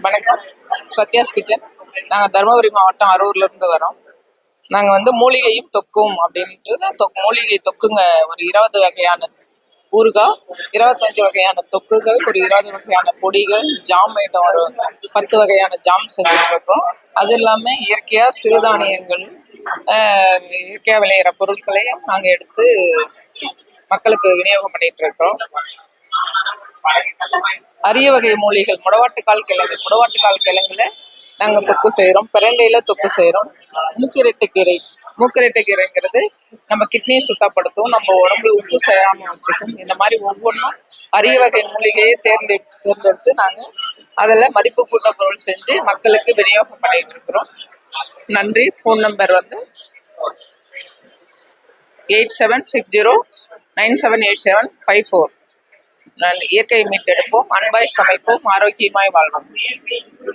வணக்கம். சத்யாஸ் கிச்சன். நாங்கள் தருமபுரி மாவட்டம் அரூர்ல இருந்து வரோம். நாங்கள் வந்து மூலிகையும் தொக்கும் அப்படின்றது தொக் மூலிகை தொக்குங்க. ஒரு இருபது வகையான ஊறுகாய் இருபத்தஞ்சு வகையான தொக்குகள் ஒரு இருபது வகையான பொடிகள் ஜாம் ஐட்டம் ஒரு பத்து வகையான ஜாம் செஞ்சுட்டு இருக்கோம் அது இல்லாமல் இயற்கையாக சிறுதானியங்கள் இயற்கையாக விளையிற பொருட்களையும் நாங்கள் எடுத்து மக்களுக்கு விநியோகம் பண்ணிட்டு இருக்கோம். அரிய வகை மூலிகள் முடவாட்டுக்கால் கிழங்கு முடவாட்டுக்கால் கிழங்குல நாங்க தொக்கு செய்யறோம் பிறண்டையில தொக்கு செய்யறோம் மூக்கிரெட்டை கீரை மூக்கிரெட்டை கீரைங்கிறது நம்ம கிட்னியை சுத்தப்படுத்தும். நம்ம உடம்புல உப்பு சேராம வச்சுக்கும். இந்த மாதிரி ஒவ்வொன்றும் அரிய வகை மூலிகையை தேர்ந்தெடுத்து தேர்ந்தெடுத்து நாங்க அதில் மதிப்பு கூட்ட பொருள் செஞ்சு மக்களுக்கு விநியோகம் பண்ணிட்டு இருக்கிறோம். நன்றி. ஃபோன் நம்பர் வந்து eight seven six zero nine seven eight seven five four இயற்கையை மீட்டெடுப்போம் அன்பாய் சமைப்போம் ஆரோக்கியமாய் வாழ்வோம்.